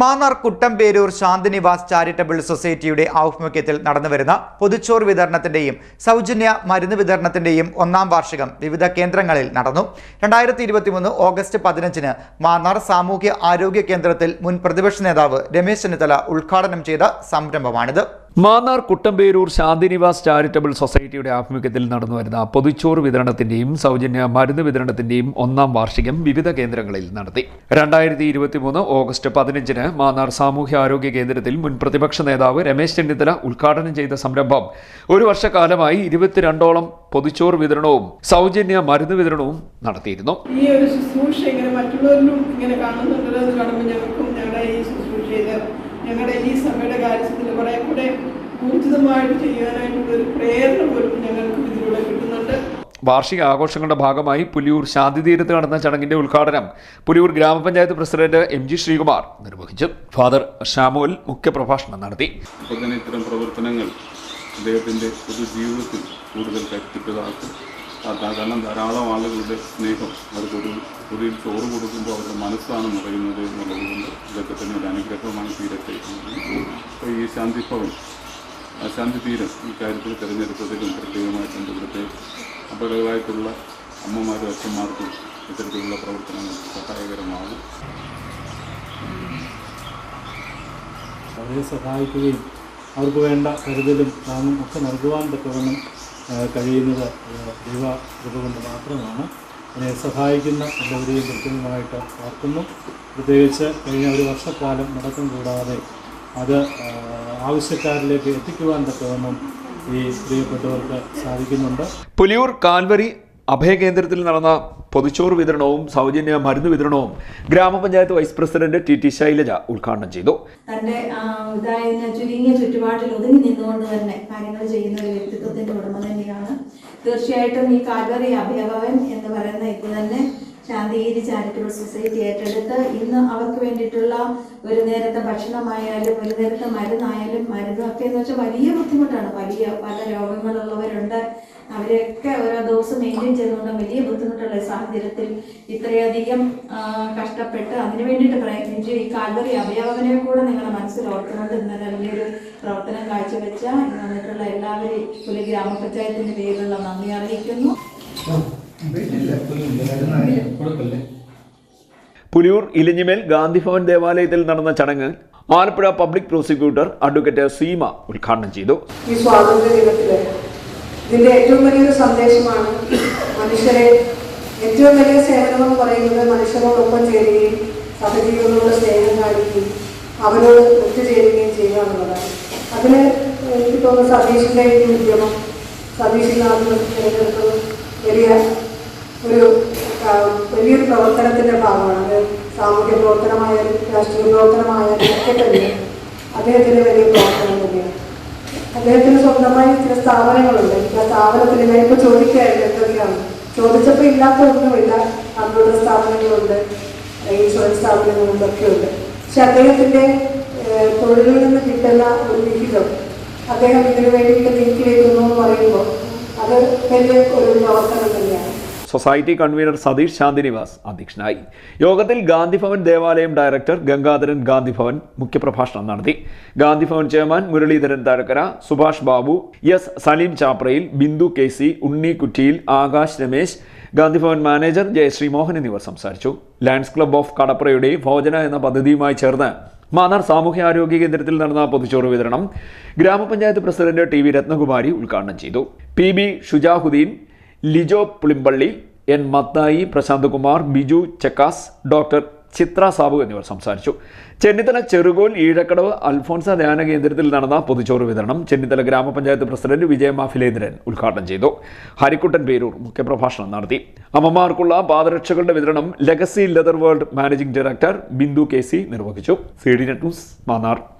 Mannar Kuttamperoor Shanthinivas charitable സൊസൈറ്റിയുടെ ആഭിമുഖ്യത്തിൽ നടന്നുവരുന്ന പൊതുച്ചോർ വിതരണത്തിന്റെയും സൗജന്യ മരുന്ന് വിതരണത്തിന്റെയും ഒന്നാം വാർഷികം വിവിധ കേന്ദ്രങ്ങളിൽ നടന്നു. രണ്ടായിരത്തി ഇരുപത്തിമൂന്ന് ഓഗസ്റ്റ് പതിനഞ്ചിന് മാന്നാർ സാമൂഹ്യ ആരോഗ്യ കേന്ദ്രത്തിൽ മുൻ പ്രതിപക്ഷ നേതാവ് രമേശ് ചെന്നിത്തല ഉദ്ഘാടനം ചെയ്ത സംരംഭമാണിത്. മാന്നാർ കുട്ടമ്പേരൂർ ശാന്തിനിവാസ് ചാരിറ്റബിൾ സൊസൈറ്റിയുടെ ആഭിമുഖ്യത്തിൽ നടന്നുവരുന്ന പൊതുച്ചോറ് വിതരണത്തിന്റെയും സൗജന്യ മരുന്ന് വിതരണത്തിന്റെയും ഒന്നാം വാർഷികം വിവിധ കേന്ദ്രങ്ങളിൽ നടത്തി. രണ്ടായിരത്തി ഇരുപത്തിമൂന്ന് ഓഗസ്റ്റ് പതിനഞ്ചിന് മാന്നാർ സാമൂഹ്യ ആരോഗ്യ കേന്ദ്രത്തിൽ മുൻ പ്രതിപക്ഷ നേതാവ് രമേശ് ചെന്നിത്തല ഉദ്ഘാടനം ചെയ്ത സംരംഭം. ഒരു വർഷക്കാലമായി ഇരുപത്തിരണ്ടോളം പൊതുച്ചോറ് വിതരണവും സൗജന്യ മരുന്ന് വിതരണവും നടത്തിയിരുന്നു. ഈ ഒരു ശുശ്രൂഷ ഇങ്ങനെ ഇങ്ങനെ ഈ ഞങ്ങളുടെ ഈ സഭയുടെ കാര്യത്തിൽ കുറെ കൂടെ ഊർജിതമായിട്ട് ചെയ്യാനായിട്ടുള്ള ഒരു പ്രേരണ പോലും ഞങ്ങൾക്ക് ഇതിലൂടെ കിട്ടുന്നുണ്ട്. വാർഷിക ആഘോഷങ്ങളുടെ ഭാഗമായി പുലിയൂർ ശാന്തിതീരത്ത് നടന്ന ചടങ്ങിന്റെ ഉദ്ഘാടനം പുലിയൂർ ഗ്രാമപഞ്ചായത്ത് പ്രസിഡന്റ് എം ജി ശ്രീകുമാർ നിർവഹിച്ചു. ഫാദർ ഷാമുൽ മുഖ്യപ്രഭാഷണം നടത്തി. ഇത്തരം പ്രവർത്തനങ്ങൾ അദ്ദേഹത്തിന്റെ പൊതുജീവിതത്തിൽ കൂടുതൽ കരുത്തിട്ടതാക്കും കാരണം ധാരാളം ആളുകളുടെ സ്നേഹം അവർക്കൊരു ഒരു ചോറ് കൊടുക്കുമ്പോൾ അവരുടെ മനസ്സാണ് നിറയുന്നത് എന്നുള്ളത് കൊണ്ട് ഇതൊക്കെ തന്നെ ഒരു അനുഗ്രഹമാണ് തീരത്തെ അപ്പോൾ ഈ ശാന്തിഭവൻ അശാന്തി തീരം ഈ കാര്യത്തിൽ തിരഞ്ഞെടുത്തതിലും പ്രത്യേകമായിട്ടുണ്ട് ഇവിടുത്തെ അപകടമായിട്ടുള്ള അമ്മമാരും അച്ഛന്മാർക്കും ഇത്തരത്തിലുള്ള പ്രവർത്തനങ്ങൾ സഹായകരമാകും അവരെ സഹായിക്കുകയും അവർക്ക് വേണ്ട കരുതലും താങ്ങും ഒക്കെ നൽകുവാൻ ആ, കഴിയുന്നത് ദൈവ കൃപ കൊണ്ട് മാത്രമാണ്. അതിനെ സഹായിക്കുന്ന എല്ലാവരെയും കൃത്യമായിട്ട് ഓർക്കുന്നു. പ്രത്യേകിച്ച് കഴിഞ്ഞ ഒരു വർഷക്കാലം മുടക്കം കൂടാതെ അത് ആവശ്യക്കാരിലേക്ക് എത്തിക്കുവാൻ തക്കവണ്ണം ഈ പ്രിയപ്പെട്ടവർക്ക് സാധിക്കുന്നുണ്ട്. പുലിയൂർ കാൽവരി അഭയകേന്ദ്രത്തിൽ നടന്ന പൊതുച്ചോറ് വിതരണവും സൗജന്യ മരുന്ന് വിതരണവും ഗ്രാമപഞ്ചായത്ത് vice president T T Shailaja ഉദ്ഘാടനം ചെയ്തു. തന്റെ ചുരുങ്ങിയ ചുറ്റുപാടിൽ ഒതുങ്ങി നിന്നുകൊണ്ട് തന്നെ കാര്യങ്ങൾ ചെയ്യുന്ന ഒരു വ്യക്തിത്വത്തിന്റെ ഉടമ തന്നെയാണ്. തീർച്ചയായിട്ടും ഈ കാൽവറി അഭയഭവൻ എന്ന് പറയുന്ന ഇത് തന്നെ ശാന്തിഗിരി ചാരിറ്റബിൾ സൊസൈറ്റി ഏറ്റെടുത്ത് ഇന്ന് അവർക്ക് വേണ്ടിയിട്ടുള്ള ഒരു നേരത്തെ ഭക്ഷണമായാലും ഒരു നേരത്തെ മരുന്നായാലും മരുന്നൊക്കെ എന്ന് വെച്ചാൽ വലിയ ബുദ്ധിമുട്ടാണ്. വലിയ പല രോഗങ്ങളുള്ളവരുണ്ട്. അവരെയൊക്കെ ഓരോ ദിവസം മെയിന്റെയിൻ ചെയ്തുകൊണ്ട് വലിയ ബുദ്ധിമുട്ടുള്ള സാഹചര്യത്തിൽ ഇത്രയധികം കഷ്ടപ്പെട്ട് അതിനു വേണ്ടിയിട്ട് പ്രയത്നിച്ചു ഈ കാൽവറി അവയവനെ കൂടെ നിങ്ങളുടെ മനസ്സിൽ ഓർത്തുകൊണ്ട് ഇന്നലെ വലിയൊരു പ്രവർത്തനം കാഴ്ചവെച്ച ഇന്ന് വന്നിട്ടുള്ള എല്ലാവരെയും പുലി ഗ്രാമപഞ്ചായത്തിന്റെ പേരിലുള്ള നന്ദി അറിയിക്കുന്നു. പുലിയൂർ ഇലിഞ്ഞിമേൽ ഗാന്ധിഭവൻ ദേവാലയത്തിൽ നടന്ന ചടങ്ങ് Alappuzha public prosecutor advocate Seema ഉദ്ഘാടനം ചെയ്തു. ഈ സ്വാതന്ത്ര്യ ദിനത്തിൽ ഇതിന്റെ ഏറ്റവും വലിയൊരു സന്ദേശമാണ് മനുഷ്യരെ ഏറ്റവും വലിയ സേവനം എന്ന് പറയുന്നത് മനുഷ്യരോടൊപ്പം ചേരുകയും സഹജീവികളോട് സ്നേഹം കാണിക്കുകയും അവരോട് ഒത്തുചേരുകയും ചെയ്യുക എന്നുള്ളതാണ്. അതിന് എനിക്ക് തോന്നുന്നു സതീഷിന്റെ ഈ ഉദ്യമം സതീഷിനാഥ് തിരഞ്ഞെടുത്തത് വലിയ ഒരു വലിയൊരു പ്രവർത്തനത്തിന്റെ ഭാഗമാണ്. അത് സാമൂഹ്യ പ്രവർത്തനമായാലും രാഷ്ട്രീയ പ്രവർത്തനമായാലും ഒക്കെ തന്നെ അദ്ദേഹത്തിന്റെ വലിയ പ്രവർത്തനം തന്നെയാണ്. അദ്ദേഹത്തിന് സ്വന്തമായി ചില സ്ഥാപനങ്ങളുണ്ട്. എനിക്ക് ആ സ്ഥാപനത്തിൽ ഞാൻ ഇപ്പോൾ ചോദിക്കുകയായിരുന്നു എന്തൊക്കെയാണ്? ചോദിച്ചപ്പോൾ ഇല്ലാത്തതൊന്നുമില്ല കമ്പ്യൂട്ടർ സ്ഥാപനങ്ങളുണ്ട് ഇൻഷുറൻസ് സ്ഥാപനങ്ങളുണ്ട് ഒക്കെ ഉണ്ട് പക്ഷെ അദ്ദേഹത്തിന്റെ തൊഴിലിൽ നിന്ന് കിട്ടുന്ന ഒരു വിഹിതം അദ്ദേഹം ഇതിനു വേണ്ടിയിട്ട് നീക്കി വെക്കുന്നു എന്ന് പറയുമ്പോൾ അത് വലിയ ഒരു പ്രവർത്തനം തന്നെയാണ്. സൊസൈറ്റി കൺവീനർ സതീഷ് ശാന്തിനിവാസ് അധ്യക്ഷനായി. യോഗത്തിൽ ഗാന്ധിഭവൻ ദേവാലയം ഡയറക്ടർ ഗംഗാധരൻ ഗാന്ധിഭവൻ മുഖ്യപ്രഭാഷണം നടത്തി. Gandhibhavan chairman Muraleedharan Tharakkara Subhash Babu S Saleem Chaprayil Bindu K C Unni Kuttiyil Akash Ramesh Gandhibhavan manager Jayasree Mohan എന്നിവർ സംസാരിച്ചു. ലയൺസ് ക്ലബ്ബ് ഓഫ് കടപ്രയുടെ ഭോജന എന്ന പദ്ധതിയുമായി ചേർന്ന് മാന്നാർ സാമൂഹ്യാരോഗ്യ കേന്ദ്രത്തിൽ നടന്ന പൊതുച്ചോറ് വിതരണം ഗ്രാമപഞ്ചായത്ത് പ്രസിഡന്റ് ടി വി രത്നകുമാരി ഉദ്ഘാടനം ചെയ്തു. P B Shujahuddin Lijo Pulimpally N Mathai Prasanth Kumar Biju Chakkas doctor Chithra Sabu എന്നിവർ സംസാരിച്ചു. ചെന്നിത്തല ചെറുകോൽ ഈഴക്കടവ് അൽഫോൺസ ധ്യാന കേന്ദ്രത്തിൽ നടന്ന പൊതുച്ചോറ് വിതരണം ചെന്നിത്തല ഗ്രാമപഞ്ചായത്ത് പ്രസിഡന്റ് വിജയ മാഫിലേന്ദ്രൻ ഉദ്ഘാടനം ചെയ്തു. ഹരിക്കുട്ടൻ പേരൂർ മുഖ്യപ്രഭാഷണം നടത്തി. അമ്മമാർക്കുള്ള പാദരക്ഷകളുടെ വിതരണം legacy leather world managing director Bindu K C നിർവഹിച്ചു. C D news Mannar.